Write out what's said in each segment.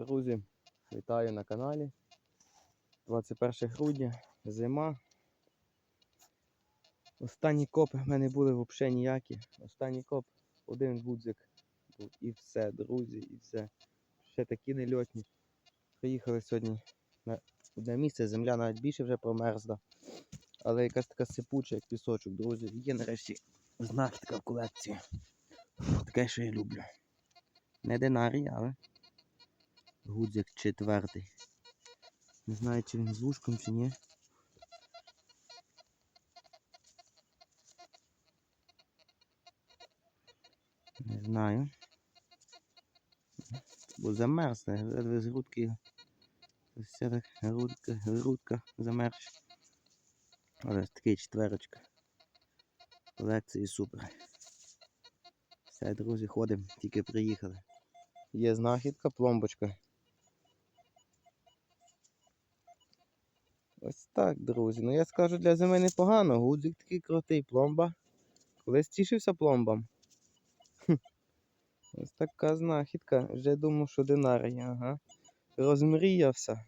Друзі, вітаю на каналі. 21 грудня, зима. Останні копи в мене були взагалі ніякі. Останній коп, один гудзик і все, друзі, і все. Ще такі нельотні. Приїхали сьогодні на одне місце, земля навіть більше вже промерзла. Але якась така сипуча, як пісочок, друзі. Є нарешті знахідка в колекції. Таке, що я люблю. Не динарій, але гудзик четвертий. Не знаю, чи він з вушком, чи ні. Не знаю. Бо замерзне, з грудки. Все так грудка, грудка замерз. Але такий четверочка. Колекції супер. Все, друзі, ходимо, тільки приїхали. Є знахідка, пломбочка. Ось так, друзі. Ну я скажу для зими непогано. Гудзик такий крутий, пломба. Колись тішився пломбам. Ось така знахідка. Вже думав, що динарій, ага. Розмріявся.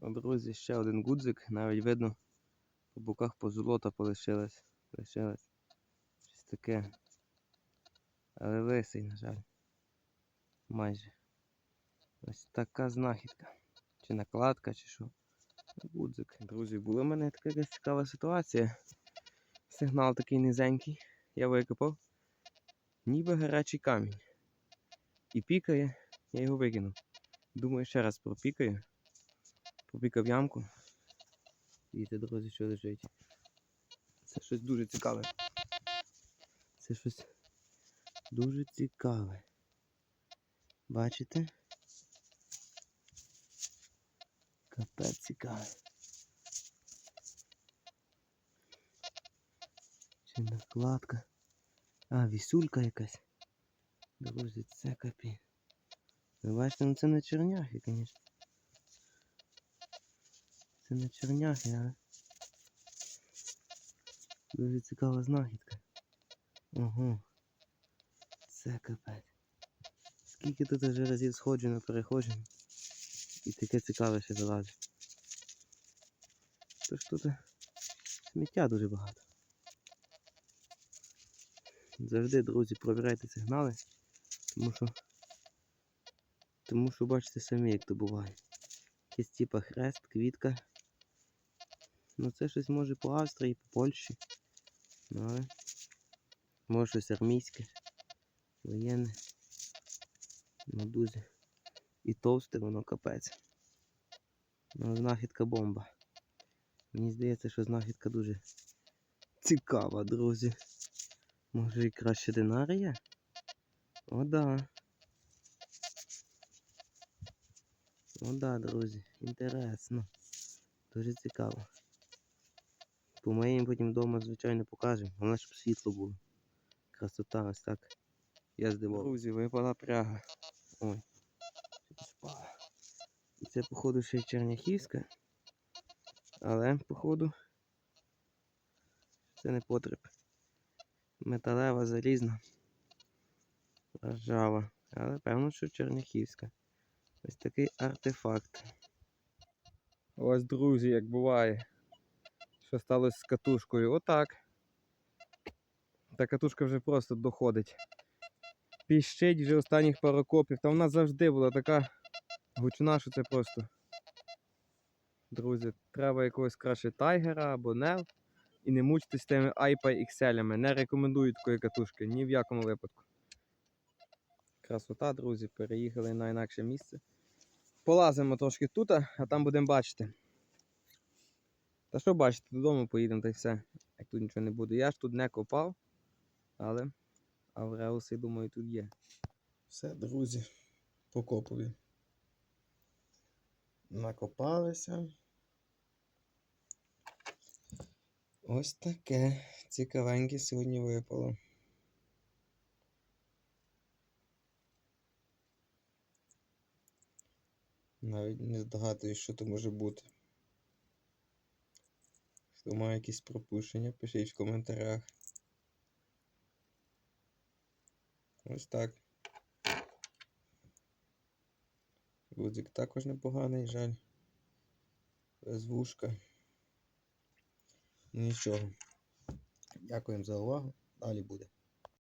О, друзі, ще один гудзик. Навіть видно, по боках позолота полишилась. Лишилась. Щось таке. Але лисий, на жаль. Майже. Ось така знахідка. Чи накладка, чи що. Гудзик. Друзі, була в мене така якась цікава ситуація. Сигнал такий низенький. Я викопав. Ніби гарячий камінь. І пікає, я його викинув. Думаю, ще раз пропікаю. Попікав ямку. Дивіться, друзі, що лежить. Це щось дуже цікаве. Це щось дуже цікаве. Бачите? Капець цікаве. Чи накладка? А, вісюлька якась. Друзі, це капі. Ви бачите, ну це не черняхи, звісно. Це не черняхи, але дуже цікава знахідка. Ого. Це капець. Скільки тут вже разів сходжено, переходжено. І таке цікаве ще залазить. Тож тут сміття дуже багато. Завжди, друзі, провіряйте сигнали, тому що тому що бачите самі, як то буває. Якийсь типа хрест, квітка. Ну це щось може по Австрії, по Польщі. Ну, але може щось армійське, воєнне. На дузі. І товсте воно капець. Ну, знахідка бомба. Мені здається, що знахідка дуже цікава, друзі. Може і краще динарія? О, да. О, да, друзі. Інтересно. Дуже цікаво. Помиємо потім вдома, звичайно, покажемо. Головне, щоб світло було. Красота ось так. Я здивував. Друзі, випала пряга. Ой. І це, походу, ще й Черняхівська. Але, походу, це не потріб. Металева, залізна. Ржава. Але певно, що Черняхівська. Ось такий артефакт. Ось, друзі, як буває. Що сталося з катушкою? Отак. Та катушка вже просто доходить. Піщить вже останніх пару копів. Та вона завжди була така гучна, що це просто. Друзі, треба якогось краще тайгера або нел. І не мучтесь тими iPay XL. Не рекомендую такої катушки ні в якому випадку. Красота, друзі, переїхали на інакше місце. Полазимо трошки тут, а там будемо бачити. Та що бачите, додому поїдемо та й все. Як тут нічого не буде. Я ж тут не копав, але Авреуси, думаю, тут є. Все, друзі, по копові. Накопалися. Ось таке цікавеньке сьогодні випало. Навіть не здогадуюсь, що то може бути. Хто має якісь пропущення, пишіть в коментарях. Ось так. Гудзик також непоганий, жаль. Без вушка. Нічого. Дякуємо за увагу. Далі буде.